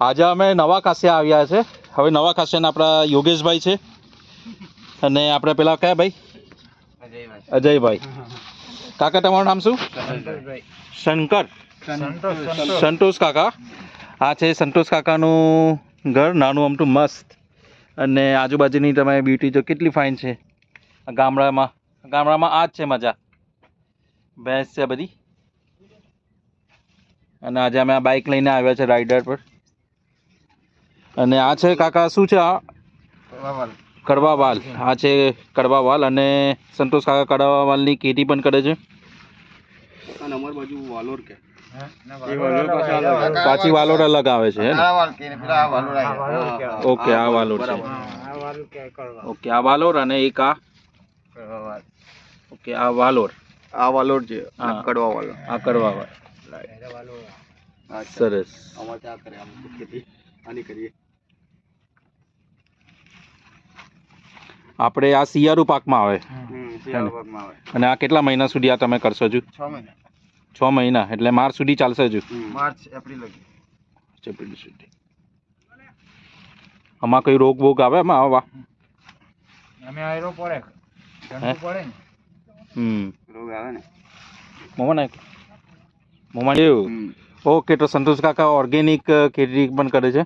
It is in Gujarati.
આજે અમે નવા કાસિયા આવ્યા છે. હવે નવા કાસિયાના આપણા યોગેશભાઈ છે. અને આપણે પેલા કયા ભાઈ? અજયભાઈ. કાકા તમારું નામ શું? શંકર. સંતોષ કાકા. આ છે સંતોષ કાકાનું ઘર નાનું અમટું મસ્ત. અને આજુબાજુની તમે બ્યુટી જો કેટલી ફાઇન છે. ગામડામાં ગામડામાં આ જ છે મજા. ભેંસ છે બધી. અને આજે અમે આ બાઇક લઈને આવ્યા છે રાઇડર પર. અને આ છે કાકા શું છે આ? કડવા આ છે કડવા વાલ અને સંતોષ કાકા કડવા વાલની ખેતી પણ કરે છે. અમાર બાજુ વાલોર કે. પાછી વાલોડ અલગ આવે. છે ઓકે આ વાલોડ છે. ઓકે આ વાલોર અને એક આ. ઓકે આ વાલોર. આ વાલોર છે આ કડવા આ કડવા સરસ. અમારે ત્યાં કરે આમ ખેતી આની કરીએ. આપણે આ શિયાળુ પાકમાં આવે. અને આ કેટલા મહિના સુધી આ તમે કરશો છો છ મહિના. છ મહિના એટલે માર્ચ સુધી ચાલશે હજુ? માર્ચ એપ્રિલ એપ્રિલ સુધી. આમાં કઈ રોગ બોગ આવે આમાં? આવા. અમે આયરો પડે. પડે ને. હમ. રોગ આવે ને. મોમાં નાખ મોમાં એવું ઓકે તો સંતોષ કાકા ઓર્ગેનિક ખેતી પણ કરે છે?